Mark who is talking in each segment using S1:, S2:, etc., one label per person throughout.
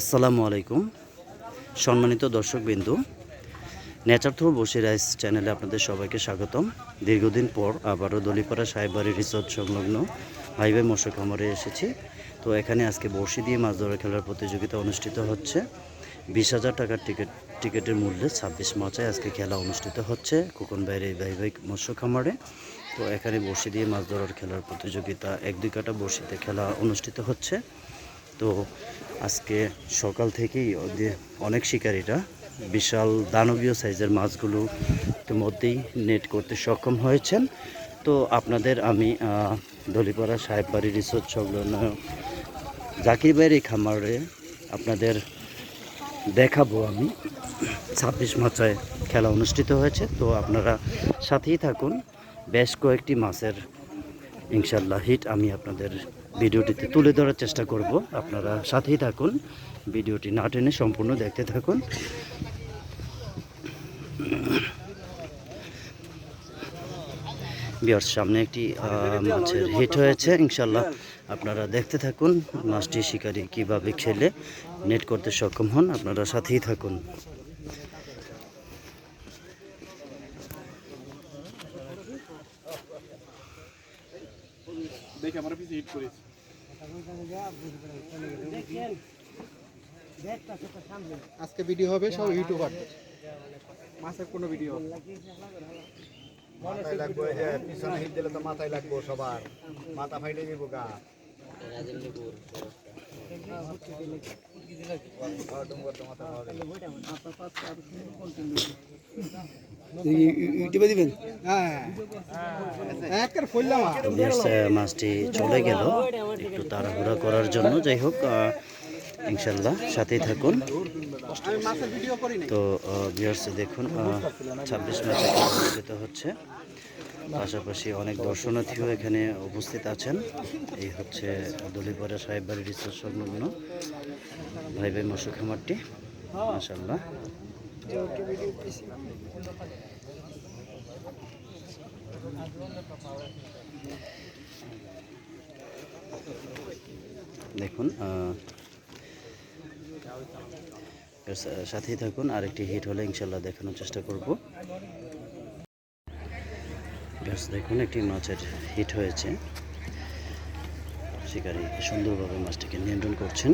S1: আসসালামু আলাইকুম। সম্মানিত দর্শকবিন্দু, নেচার থ্রু বসি রাইস চ্যানেলে আপনাদের সবাইকে স্বাগতম। দীর্ঘদিন পর আবারও দলিপাড়া সাহেববাড়ি রিসোর্ট সংলগ্ন ভাইবে মৎস্য খামারে এসেছি। তো এখানে আজকে বড়শি দিয়ে মাছ ধরা খেলার প্রতিযোগিতা অনুষ্ঠিত হচ্ছে। বিশ হাজার টাকার টিকিট, টিকিটের মূল্যে ছাব্বিশ মার্চে আজকে খেলা অনুষ্ঠিত হচ্ছে খোকন বাইরে ভাই ভাই মৎস্য খামারে। তো এখানে বড়শি দিয়ে মাছ ধরার খেলার প্রতিযোগিতা, এক দুই কাটা বড়শিতে খেলা অনুষ্ঠিত হচ্ছে। তো আজকে সকাল থেকেই অনেক শিকারীরা বিশাল দানবীয় সাইজের মাছগুলো ইতিমধ্যেই নেট করতে সক্ষম হয়েছেন। তো আপনাদের আমি দলিপাড়া সাহেববাড়ি রিসোর্ট সংলগ্ন জাকির বাইরে খামারে আপনাদের দেখাবো আমি। ছাব্বিশ মাচায় খেলা অনুষ্ঠিত হয়েছে, তো আপনারা সাথেই থাকুন। বেশ কয়েকটি মাছের ইনশাল্লাহ হিট আমি আপনাদের ভিডিওটিতে তুলে ধরার চেষ্টা করব। আপনারা সাথেই থাকুন। ভিডিওটি না টেনে সম্পূর্ণ দেখতে থাকুন। বিয়ার সামনে একটি মাছের হিট হয়েছে। ইনশাল্লাহ আপনারা দেখতে থাকুন। মাছটি শিকারি কীভাবে খেলে, নেট করতে সক্ষম হন, আপনারা সাথেই থাকুন।
S2: দেখে আমার পিছিয়ে হিট করেছি। আজকে ভিডিও হবে, সব ইউটিউবার মাছের কোনো ভিডিও
S3: মাথায় লাগবে হ্যাঁ পিছনে হিট দিলে তো মাথায় লাগবো সবার। মাথা ফাইটে যাব গা।
S2: হ্যাঁ।
S1: মাছটি চলে গেল। একটু তাড়াহুড়া করার জন্য। যাই হোক ইনশাল্লাহ সাথেই থাকুন। তো ভিউয়ার্স দেখুন ছাব্বিশ অনুষ্ঠিত হচ্ছে। পাশাপাশি অনেক দর্শনার্থীও এখানে উপস্থিত আছেন। এই হচ্ছে দলিপাড়া সাহেববাড়ি রিসোর্ট সংলগ্ন। ভাই ভাই মৎস্য খামারটি মাসাল্লাহ দেখুন সাথেই থাকুন, আরেকটি হিট হলে ইনশাল্লাহ দেখানোর চেষ্টা করব। ব্যাস দেখুন একটি মাছের হিট হয়েছে। শিকারী সুন্দরভাবে মাছটিকে নিয়ন্ত্রণ করছেন।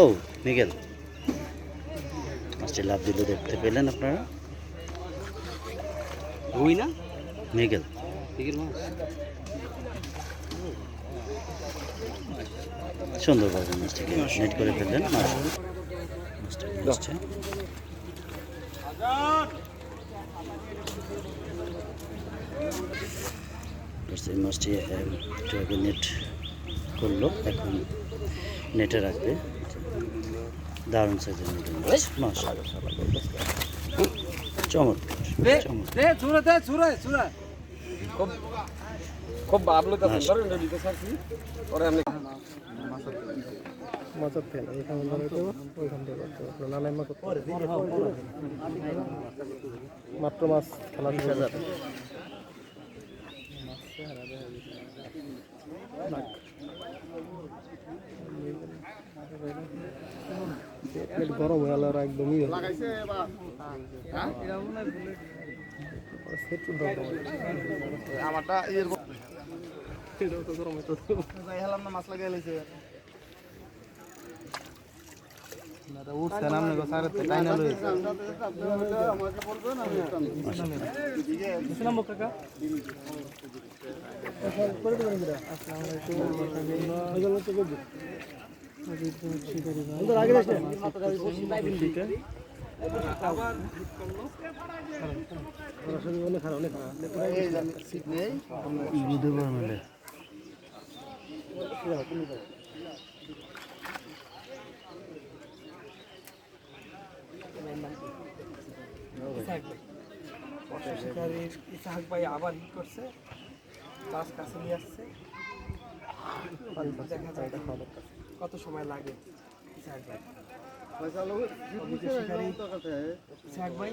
S1: ও মিগেল। মাছটি লাভ দিল দেখতে পেলেন আপনারা?
S2: রুই না?
S1: মিগেল।
S2: ঠিকের মাছ।
S1: সুন্দরভাবে মাছটিকে নেট করে ফেললেন মাছ মাছটা এই মাছটি একটু আগে নেট করল এখন নেটে রাখবে। দারুণ সাইজের নেটের মাছ মাশাআল্লাহ। চমৎকার চমৎকার।
S2: খুব ভাবলো
S4: মাছের তেল এখানে ওইখান থেকে করতে হবে। নানাই মাছ মাত্র মাছ খেলা শুরু করতে হবে। নাক। পেট গরম হয়ে একদমই।
S3: আমারটা
S4: গরম হইতো।
S3: হেলাম না মাছ লাগাই লাইছে উঠছে নামনে গো সারে তো টাইনা লই
S4: বুঝলাম বো কাকা? করে দেবেন কিরা? আসসালামু আলাইকুম, রহমতুল্লাহ। ওই জন্য তো করবি। শিকারি ভাই। ঠিক আছে? সরাসরি অনেক খারাপ অনেক খারাপ
S3: এই
S4: ইসাহাক ভাই আবার হিট করছে মাছ কাছে নিয়ে আসছে দেখা যায় কত সময় লাগে ইসাহাক ভাই ইসাহাক ভাই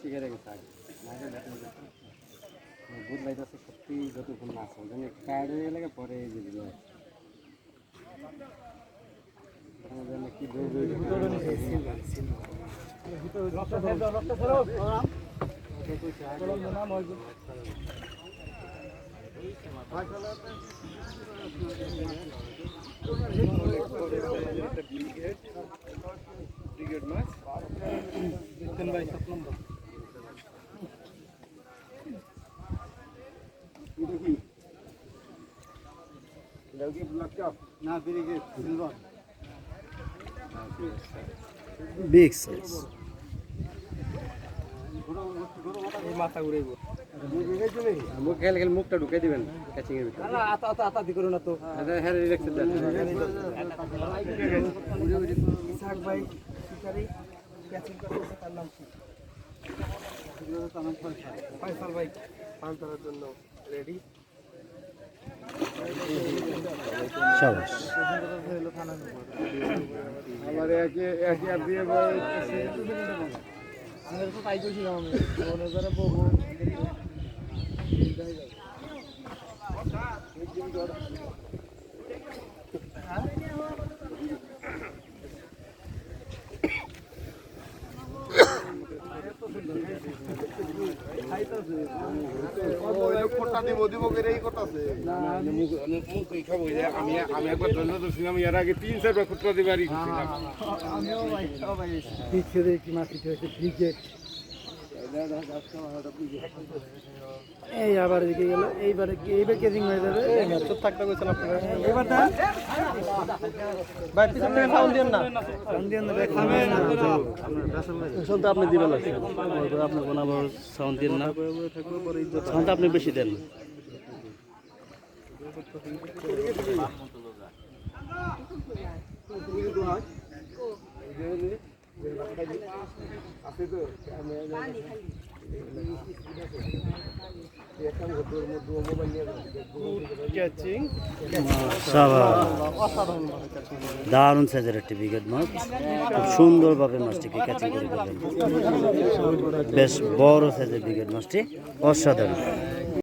S5: শিখে রেখেছে আগে। বুধ লাইতেছে সত্যি যতক্ষণ হয় যেন টায়ার্ড হয়ে গেলে পরে এই যে দিল কি দৌড়
S3: না ব্রিগেড সিলভার
S1: বিগ সাইজ
S4: মাথা ঘুরে
S5: মুখ খেলে খেলে মুখটা ঢুকে দিবেন ক্যাচিং এর ভিতরে
S4: আতা আতা আতা দি করো না তো
S5: হ্যাঁ রিল্যাক্স
S4: ভাই শিকারি ক্যাচিং করতেছে তার নাম কি? ফয়সাল ভাই। মাছ ধরার জন্য রেডি
S3: আমার একে একে আর দিয়ে
S4: আমি তো তাই কইছিলাম আমি। মনে করে বহু
S3: কোটা দিব দিব করে এই কথা আছে।
S6: আমি আমি একবার ধরলে তো ছিলাম এর আগে তিন চারবার খুচরা দিবে আর
S4: আমিও ভাই ভাই
S3: পিছিয়ে কি মাছ হয়েছে ক্রিকেট
S4: এই আবার এদিকে গেল এইবারে এইবার কেজিং হয়ে যাবে চুপ থাকতে কইছিল আপনারা। এবার দেন। ভাই পিছন থেকে সাউন্ড দিন না। সাউন্ড দিন না থামেন
S1: সাউন্ড আপনি দিবেন লাগছে আপনার কোনো সাউন্ড দিন না। সাউন্ড আপনি বেশি দেন।
S4: ক্যাচিং
S1: সাবাস দারুণ একটি ব্রিগেড মাছ। খুব সুন্দরভাবে মাছটিকে ক্যাচিং করে বেশ বড় সাইজের ব্রিগেড মাছটি। অসাধারণ।